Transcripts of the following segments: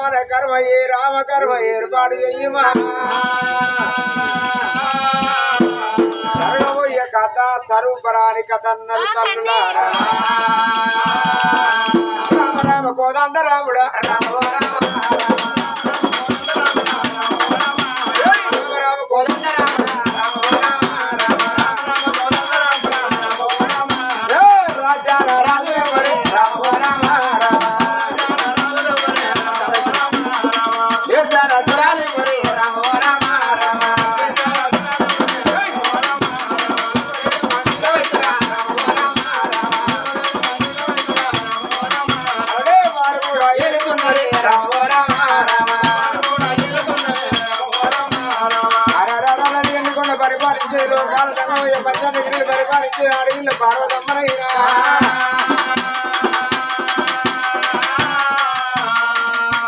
మన కర్మయే రామ కర్మ ఏర్పాటు చెయ్యమా సర్వమయ్య కథ సరూపరాని కథ అన్నది తల్లులారా. రామ రామ కోదండ రాముడా రామ పరిపాలించే లోకాల సంగమయ్య పంచానగిరి పరిపాలించే అడవిలో పార్వతమ్మనైనా.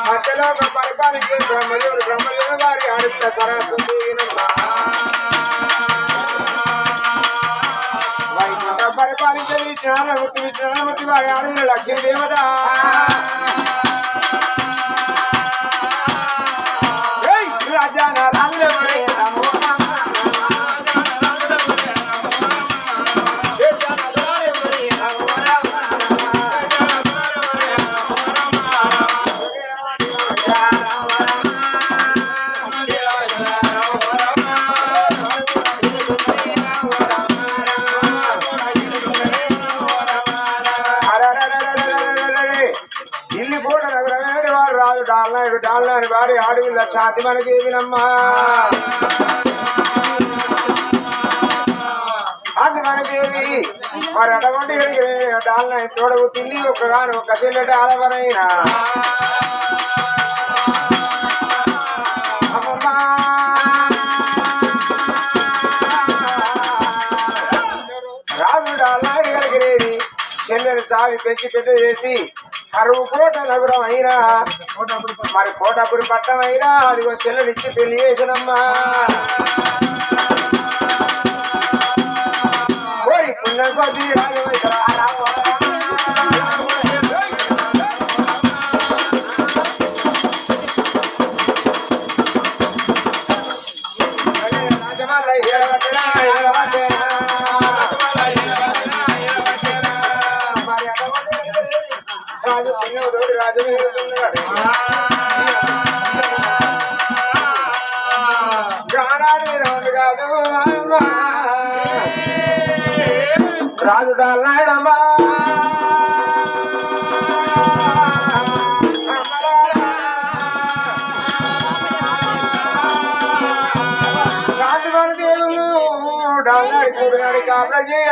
మధ్యలోక పరిపాలించే బ్రహ్మదేవుడు బ్రహ్మదేవుడు వారి అడిగిన సరస్వతి వైకుంఠ పరిపాలించే విజ్ఞానమూర్తి విజ్ఞానమూర్తి వారి అడవిలో లక్ష్మీ దేవత అన్నయ్యకు డాల్లాని వారి ఆడవిల్ల శాంతి మన జీవినమ్మా. అది మన దేవి మరి అటువంటి డాల్నాయి తోడబుట్టింది ఒక్కగాను ఒక చెల్లెట ఆలవరైనా రాజు డాల్నాయి కలిగిరేవి చెల్లెలు సాగి పెంచి పెద్ద చేసి కరువు కోట నగరం మరి కోటపురి పట్టమైనా. అదిగో చెల్లెలు పెళ్ళి చేసినమ్మా. కోరి పుణ్యం కొద్ది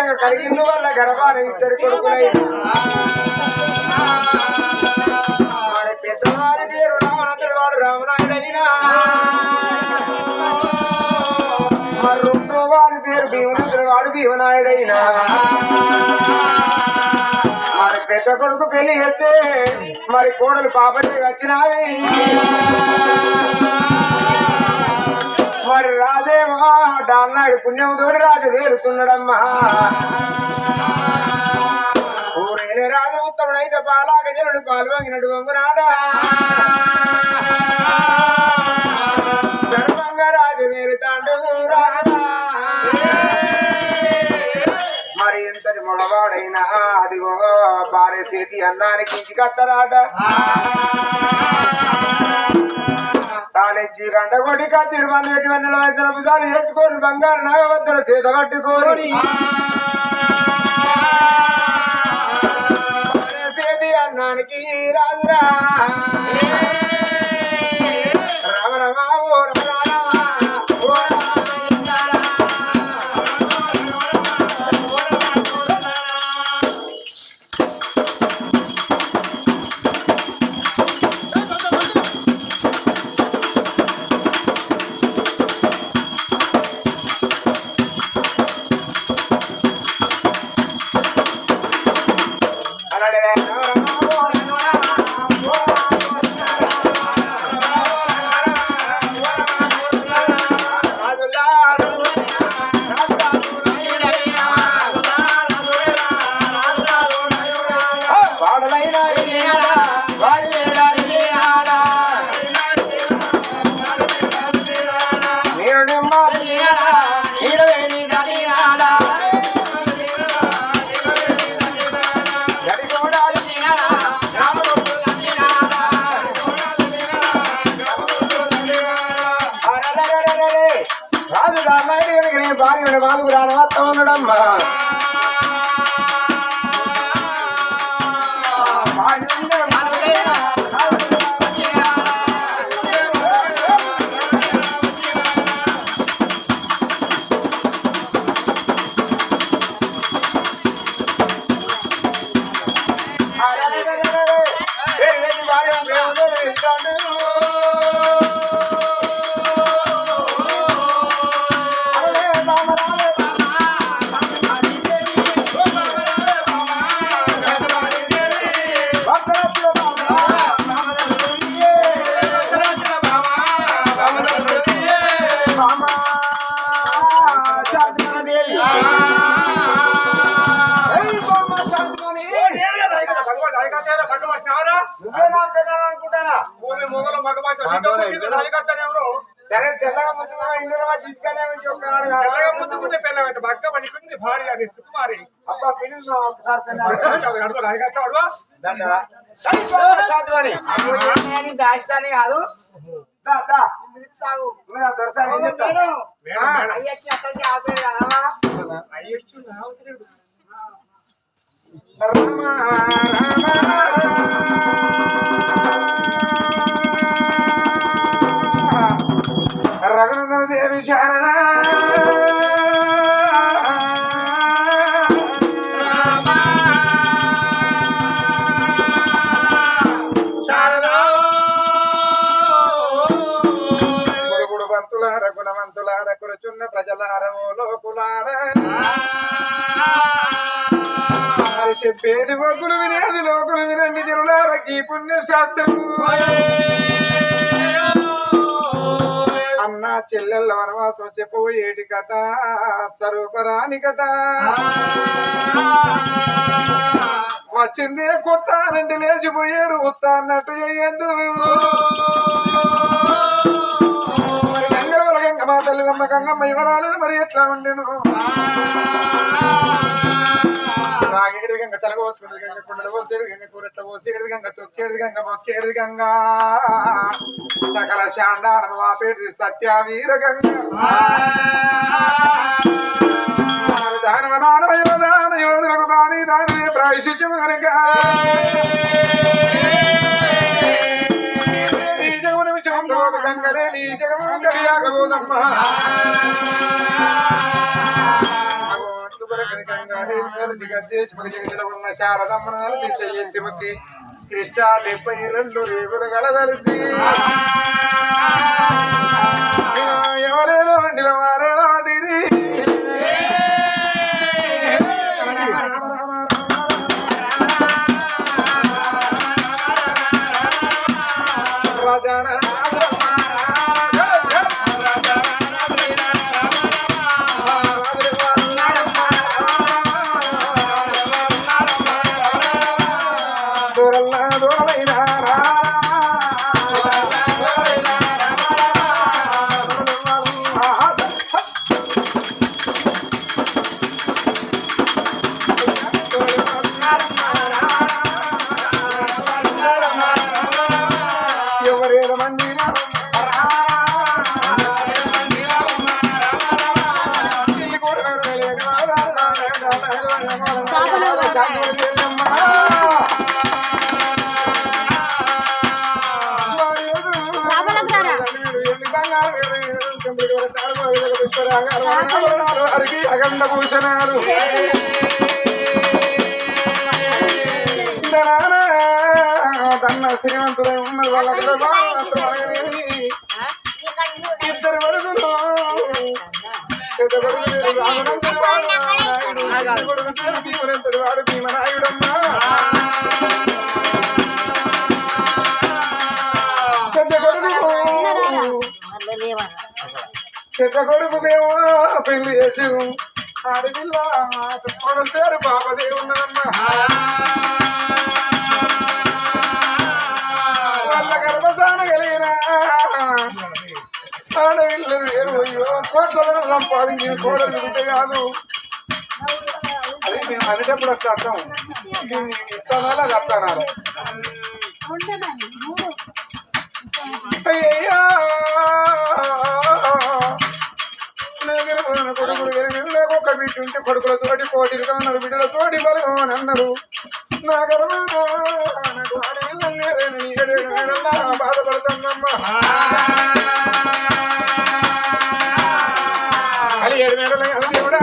కాబట్టి కలిగింది వల్ల గర్భాన ఇద్దరు కొడుకులై. పెద్దవారి పేరు రామనందుడు వాడు రామనాయుడైనా. మరి వారి పేరు భీమనందుడు వాడు భీమనాయుడైనా. మరి పెద్ద కొడుకు పెళ్ళి ఎత్తే మరి కోడలు పాపతి వచ్చినావి. మరి రాదేమో డాన్నాడు పుణ్యంతో రాజు వేరుకున్నాడమ్మా. ఊరైన రాజు ఉత్తముడైతే పాలాగజనుడు పాల్వంగినడు వంగునాడా. గర్వంగా రాజు వేరు తాండు రాదా మరి ఎంతటి మొడవాడైనా అదిగో భార్య చేతి అన్నానికి ఇంటికి అత్తడాట కాలేజీ గంట కొడి తిరుమల ఎటు వందల వయసుల భుజాలు బంగారు నాగవద్దల సీత కట్టుకొని. అన్నానికి రాజురా రమరమా ఊరు ఆపేది కదా రామ రామ మరి చెప్పేది ఒకులు వినేది లోకులు వినండి జరులారకి పుణ్య అన్నా అన్న చెల్లెళ్ళ వనవాసం చెప్పబోయేటి కథ స్వరూపరాని కథ. వచ్చింది కొత్త అనంటే లేచిపోయారు ఉత్త అన్నట్టు గంగమ్మ వివరాలు మరి ఎట్లా ఉండేను రాగేడు గంగ తలగోసుకున్నది గంగ కుండలు పోసేది గంగ కూరెట్ట గంగ తొక్కేది గంగ మొక్కేది గంగ. సకల శాండాలను వాపేది సత్యవీర గంగ. దానవ మానవ యోధాన యోధులకు కనుక గంగలే నీ జగము కృష్ణ డెబ్బై రెండు రేపులు గలదలిసి ఎవరేదో అఖండ భూషణాలు తన్న శ్రీమంతుడై ఉన్నది వాళ్ళ ఇద్దరు పెద్ద పేరు రామనంతుడు వాడు నాయుడు. చిన్న కొడుకు పెద్ద కొడుకు పెద్ద పెళ్ళి చేసి ఆడపిల్ల కొడుకు పేరు బాబదేవి వాళ్ళ గర్భసాన కలిగిన ఆడపిల్ల వేరు అయ్యో కోట్లలో సంపాదించిన కోడలు బిడ్డ కాదు అది మేము అనేటప్పుడు వస్తే అర్థం దీన్ని ఇస్తానా అది అర్థానా అయ్యా కొడుకులు ఇంటి కొడుకులతోటి కోటిలుగా ఉన్నారు బిడ్డలతోటి బలం అన్నారు నా గర్వాన నాకు ఆడపిల్లలు బాధపడుతుందమ్మా అది ఏడు దేవుడా.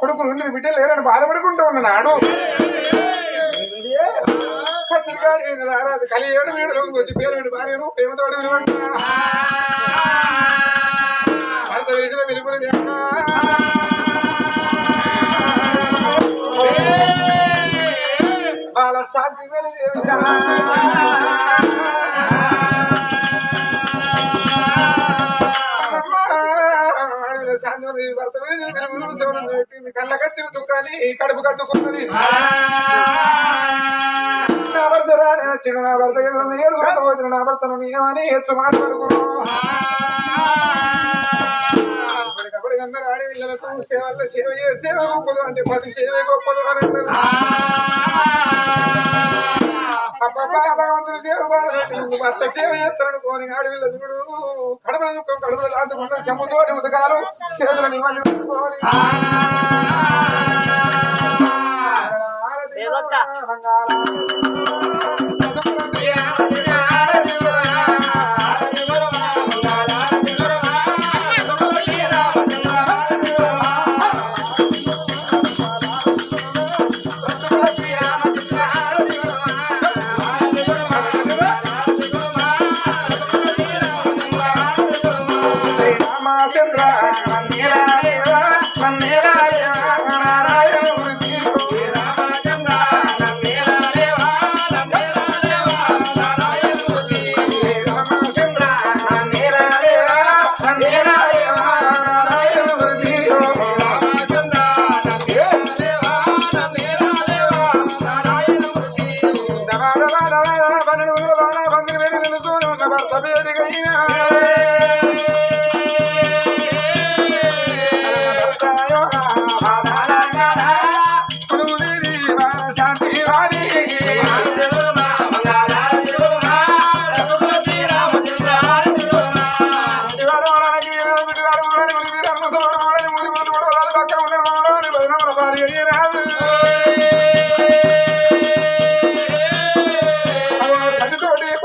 కొడుకులు ఉండి బిడ్డలు లేరని బాధపడుకుంటూ ఉన్నాడు. కలి ఏడు వీడు వచ్చి పేరు వీడు భార్యను ప్రేమతోటి విలువంటున్నా భర్త వెలిసిన వెలుగులు వాళ్ళ శాంతి భర్త దుఃఖాన్ని కడుపు కట్టుకున్నది నా భర్త రాని వచ్చిన నా భర్త ఏడు పోతున్న నా భర్తను నీయమని హెచ్చు మాట వరకు సేవల్లో సేవ సేవ గొప్పదు అంటే పది సేవ గొప్పదు అని అంటారు అబ్బబ్బా భగవంతుడు సేవ బాధపెట్టి భర్త సేవ చేస్తాడు కోని ఆడి పిల్ల చూడు కడప దుఃఖం కడుపులో దాచుకుంటారు చెమ్ముతోటి ఉతకాలు చేతులు నిమ్మని దేవత.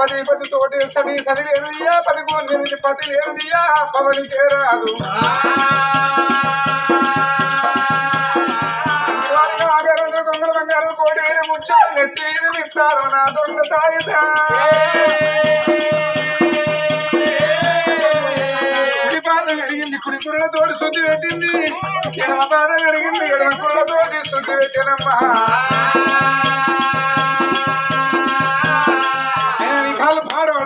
పది పది తోటి సది సది లేదు పది కోటి పది లేదు పవనికి రాదు దొంగల కోటి వేలు ముచ్చారు నెత్తి మీద నిస్తారు నా దొంగ తాయిత. కుడి పాద కడిగింది కుడి కుర్రతోటి శుద్ధి పెట్టింది. ఎడమ పాద కడిగింది ఎడమ కుర్రతోటి శుద్ధి పెట్టినమ్మా.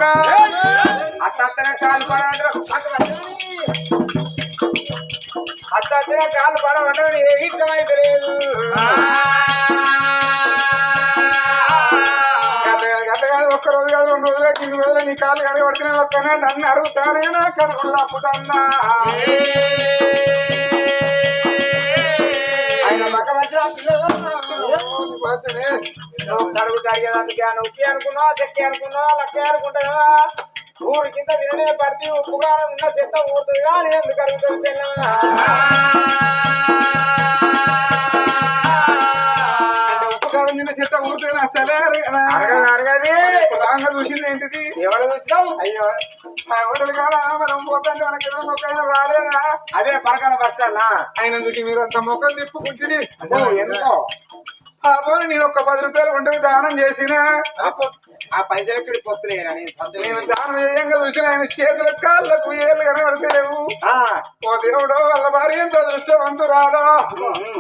కాలు పాడోడా అత్తనే కాలు పడాడు అత్తనే కాలు పడమంటే ఏ ఇష్టమైతే లేదు గంటగాదు ఒక్క రోజు కాదు రెండు రోజులు కింది రోజులు నీ కాళ్ళు కడగబడితే ఒక్కనే నన్ను అరుగుతానే నా కడుపులు అప్పుదన్నా ఆయన పక్క మధ్య నువ్వు కడుగు తాగేదానికి ఉప్పి చెక్కి లక్కే అనుకుంటా కదా ఊరి కింద తిననే పడితే ఉప్పు కారం చెత్త ఊరుతుంది కానీ ఎందుకు అరుగుతుంది ఊరితే అసలే అరగదు రాంగా చూసింది ఏంటిది? ఎవరు చూసినావు? అయ్యో. మా హోటల్ కాడ మనం పోతాంటే మనకి మొక్కైనా రాలేదా? అదే పరకాల బస్టానా ఆయన చూసి మీరు అంత మొక్కలు తిప్పుకుంటుంది ఎందుకో? పోనీ నేను ఒక పది రూపాయలు ఉంటే దానం చేసిన. ఆ పైసలు ఎక్కడికి పోతున్నాయి నేను దానం చేయంగా చూసిన ఆయన చేతుల కాళ్ళకు ఏళ్ళు కనబడతలేవు. ఓ దేవుడో వాళ్ళ భార్య ఎంత అదృష్టవంతురాలో ఆమె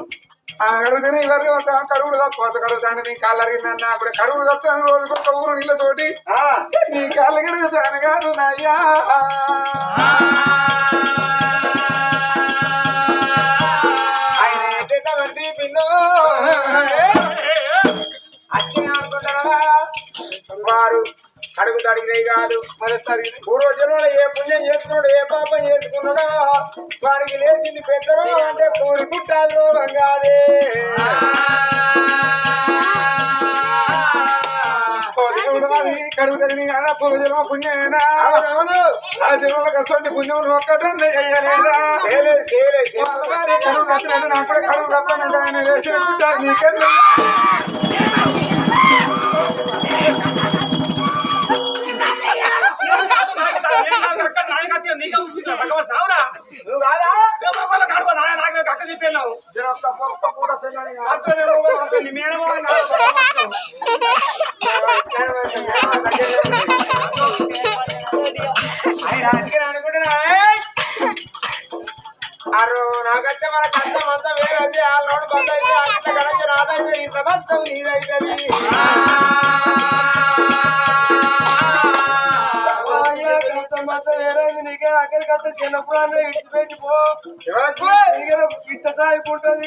అడుగుతూనే ఇవరికి ఒక కడుగుడు తప్ప ఒక కడుగుతాను నీ కాళ్ళు అరిగిందన్న అప్పుడు కడుగుడు తప్పాను రోజుకు ఒక ఊరు నీళ్ళతోటి. నీ కాళ్ళు కడుగుతాను కాదు నాయ్యా వారు అడుగు అడిగినవి కాదు. మరోసారి పూర్వజన్మలో ఏ పుణ్యం చేసుకున్నాడు ఏ పాపం చేసుకున్నాడో వారికి లేచింది పెద్దరు అంటే పూరి పుట్టాలు కాదే ఉన్నది కడుపు తరిని కదా? పూజలో పుణ్యమేనా? ఆ జన్మలకు అసలు పుణ్యం చేయలేదు. వాళ్ళగారి కడుపు తప్పలేదు నాకు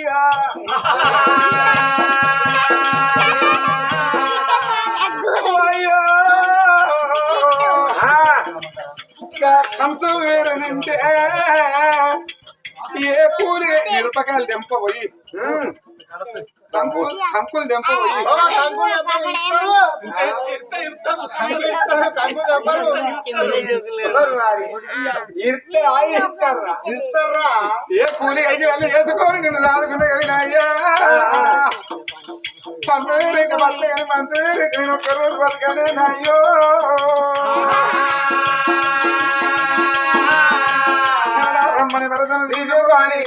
ఆ, కంచం వేరనంటే ఏ పూరి మిరపకాయలు తెంపబోయి. కంకులు కంకులు ఇర్తారా, ఇర్తారా? ఏ కూలి అయితే వెళ్ళి నిన్ను దాదుకుంటే కలిగినాయ్యా పంపవేరైతే బతక కానీ నేను బతకనే రమ్మని వరదను తీసుకోవాలి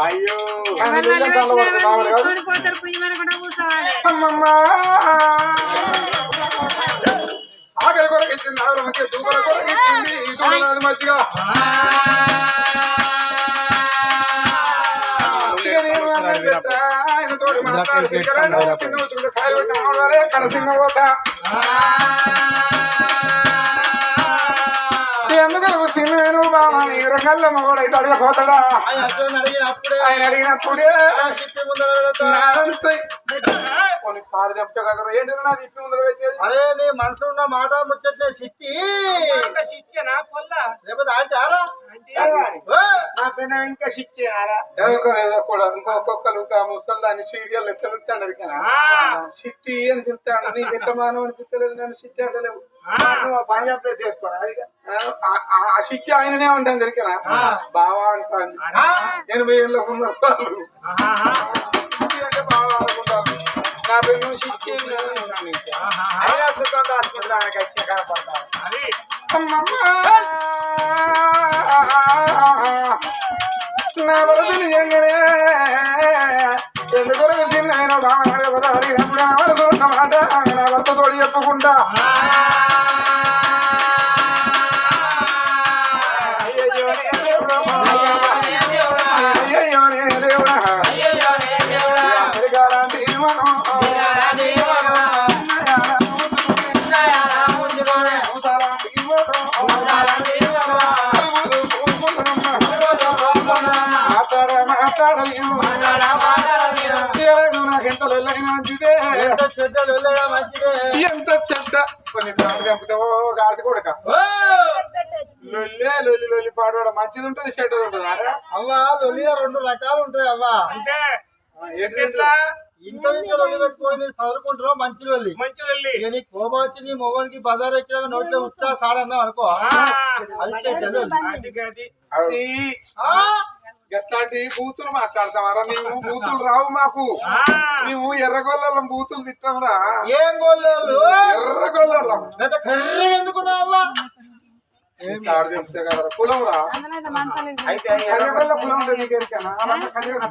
అయ్యో. పోతారు? పుయ్యమని కూడా కూర్చోవాలి. ఆఖరి కొరకిచ్చింది ఎవరమ్మకి ఎందుకు కూడా కొరకిచ్చింది ఇది మంచిగా ఆయన తోటి మాట్లాడి కాయలు పోతా. అడగపోతాడా ఆయన అడిగినప్పుడే చిట్టి. కొన్ని చెప్తే కదా ఏంటి ముందర పెట్టేది అరే నీ మనసు ఉన్న మాట ముచ్చట్లే చిట్టి లేకపోతే ఆంటారా నా పెద్ద ఇంకా చిచ్చేనారా ఎవరికో ఏదో కూడా ఇంకొకరు ఇంకా ముసల్దాన్ని సీరియల్ అడిగినా. సిట్టి అని పిలుస్తాడు నీకు ఎట్లా మానవ అనిపించలేదు నేను సిట్టి అంటలేవు పని చెప్తే చేసుకోరా ఆ- సిట్టి ఆయననే ఉంటాను దొరికినా బావా అంటాను ఎనభై ఏళ్ళ ఉన్న వాళ్ళు. సిట్టి అంటే బావా అనుకుంటాను నా పెన్ను సిట్టి ఇంకా. అయినా సుఖం దాచుకుంటా ఆయనకి వచ్చే కనపడతా నా వరద నిజంగానే ఎందుకు చిన్న ఆయన బాగా అడిగినప్పుడు మాట నా భర్త తోడు చెప్పకుండా చెడ్డలు వెళ్ళగా మంచిదే. ఎంత చెడ్డ? కొన్ని చంపుతావో కొడక! లొల్లే లొల్లి లొల్లి పాడవాడ మంచిది ఉంటుంది చెడ్డది ఉంటుంది అరే. అవ్వా లొల్లిగా రెండు రకాలు ఉంటాయి అవ్వా. ఇంత ఇంత లొల్లి పెట్టుకొని మీరు చదువుకుంటారో మంచి లొల్లి. ఇక నీ కోపం వచ్చి నీ మొగనికి బజార్ ఎక్కిన నోట్లో ఉత్సా సాడన్నావు అనుకో. అది చెడ్డ ఎట్లాంటి బూతులు మాట్లాడతామరా? మేము బూతులు రావు మాకు. మేము ఎర్రగొల్లం బూతులు తిట్టాంరా. ఏం గోళ్ళు ఎర్రగొల్లం ఎందుకున్నావు కులం రా. అయితే కులం అలాంటి కన్యకన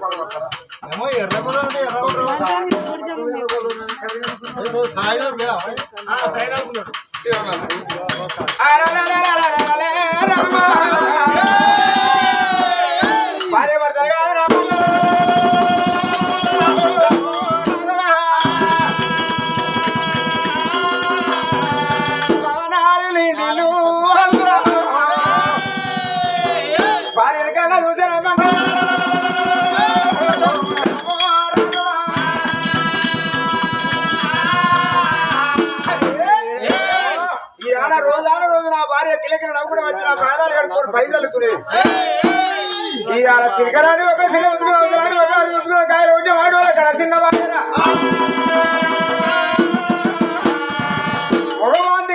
ఈ సిరికరాని ఒక సిరి ఉతుకుని ఒక ఉతుకుని కాయ రోజు వాడు అక్కడ చిన్న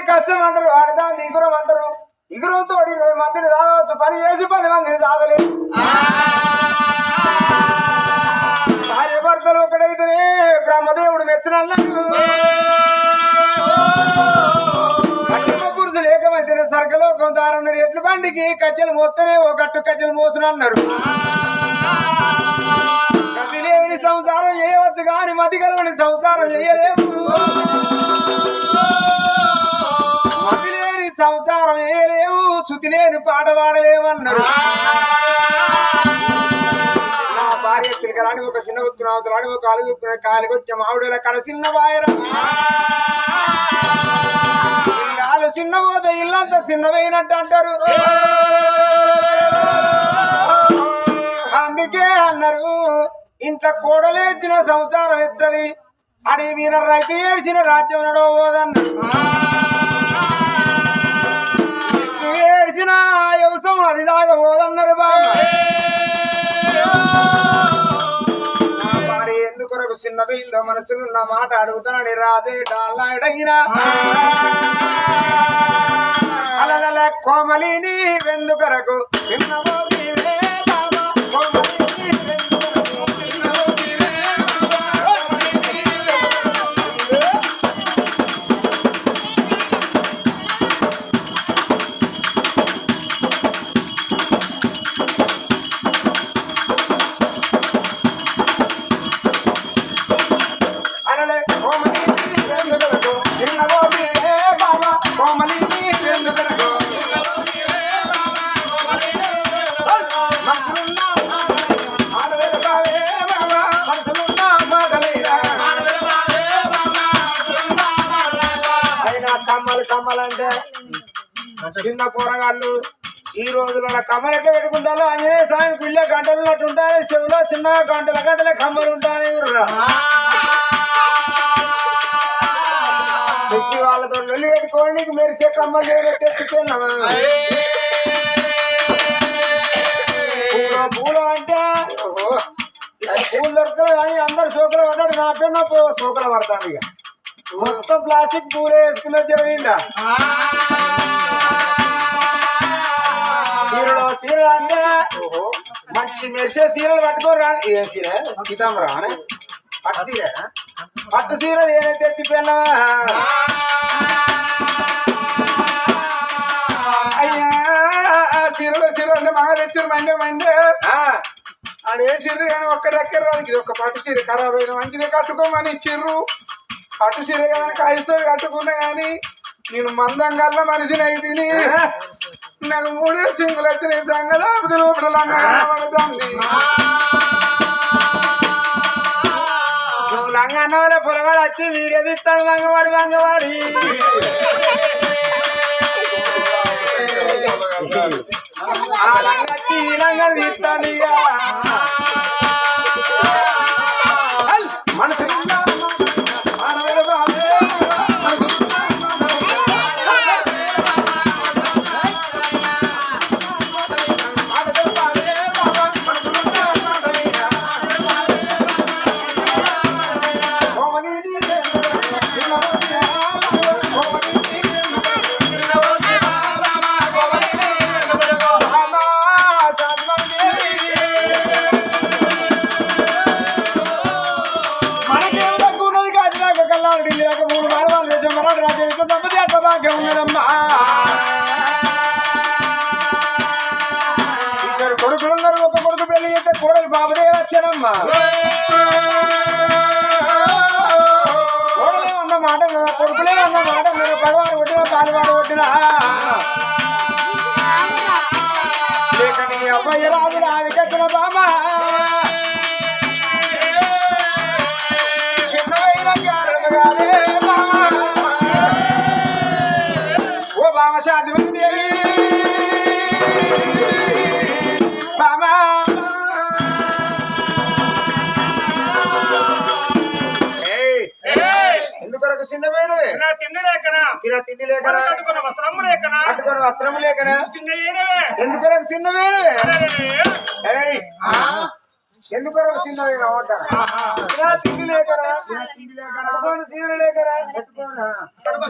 కష్టం అంటారు ఆడదాన్ని ఇగురం అంటారు. ఇగురంతో ఇరవై మందిని తాగవచ్చు పని చేసి పది మందిని తాగలేదు భార్య భర్తలు ఒకడైతేనే బ్రహ్మదేవుడు మెచ్చినన్నారు సత్యమ సర్గలోకం ఎట్లు బండికి కట్టెలు మోస్తేనే ఓ గట్టు కట్టెలు మోసిన అన్నారు. గతి సంసారం చేయవచ్చు కానీ మతి కలవని సంసారం చేయలేము. మతిలేని సంసారం చేయలేము. శృతి లేని పాట పాడలేమన్నారు. భార్య చిలకరాని ఒక చిన్న ఉతుకుని అవతలాని ఒక కాలు చూపుకునే కాలు కొట్టిన మామిడిల కడ చిన్న బాయరా ఇల్లాలు చిన్న పోతే ఇల్లంతా చిన్నవైనట్టు అంటారు. అందుకే అన్నారు ఇంత కూడలేచిన సంసారం ఎచ్చది అడి మీద రైతు ఏడ్చిన రాజ్యం నడవబోదన్నారు పోదన్న ఏడ్చిన వ్యవసాయం అది దాగ బాబా చిన్న వీళ్ళ మనసులో నా మాట అడుగుతానని రాజే డాలాడైనా. అలల కోమలిని వెందుకొరకు చిన్నవో చిన్న కూరగాళ్ళు ఈ రోజుల కమ్మలు ఎట్లా పెట్టుకుంటారో. ఆంజనేయ స్వామి పిల్ల గంటలు ఉన్నట్టు ఉంటాయి చెవిలో చిన్న గంటల గంటల కమ్మలు తెచ్చి వాళ్ళతో వెళ్ళి పెట్టుకోండి నీకు మెరిసే కమ్మలు నేను తెచ్చుకున్నావా? పూల అంటే పూలు దొరుకుతారు కానీ అందరు సోకులు పడ్డాడు నా పిన్న సోకులు పడతాను ఇక. మొత్తం ప్లాస్టిక్ పూలు వేసుకున్న జరిగిందా? చీరలో చీరలు అంటే మంచి మెరిసే చీరలు పట్టుకోరు ఏం చీర గీతాం రానే పట్టు చీర పట్టు చీర ఏమైతే ఎత్తిపోయినావా అయ్యా చీరలు చీరలు అంటే మగ తెచ్చారు మండే మండే. ఆ, ఆడ ఏ చీర కానీ ఒక్కటి ఎక్కడ రాదు. ఇది ఒక పట్టు చీర ఖరాబ్ అయిన మంచిగా కట్టుకోమని ఇచ్చిర్రు. పట్టు చీర కానీ కాయితో కట్టుకున్నా కానీ నేను మందం గల్ల మనిషిని అయితే నాకు మూడే సింగులు ఎత్తిన సంగతి ఆపుతూ లోపల పడుతుంది నువ్వు లంగన్నోళ్ళ పొలగాడు వచ్చి వీడియో తీస్తాడు వంగవాడి వంగవాడి ఆ లంగ వచ్చి ఈ లంగ తీస్తాడు ఇక. మాట మీద కొడుకులే ఉన్న మాట మీద పగవాడు కొట్టిన పాలువాడు కొట్టిన. లేక నీ అబ్బాయి రాజు రాజు కట్టిన బామ్మ. చిన్నవైన జ్ఞానము కాదే తిన తిండి లేకనా? కట్టుకున్న వస్త్రము లేకనా? అట్టుకొని వస్త్రము ఎందుకొరకు చిన్నవేనా అంటారా తిన తిండి తిన తిండి కట్టుకొని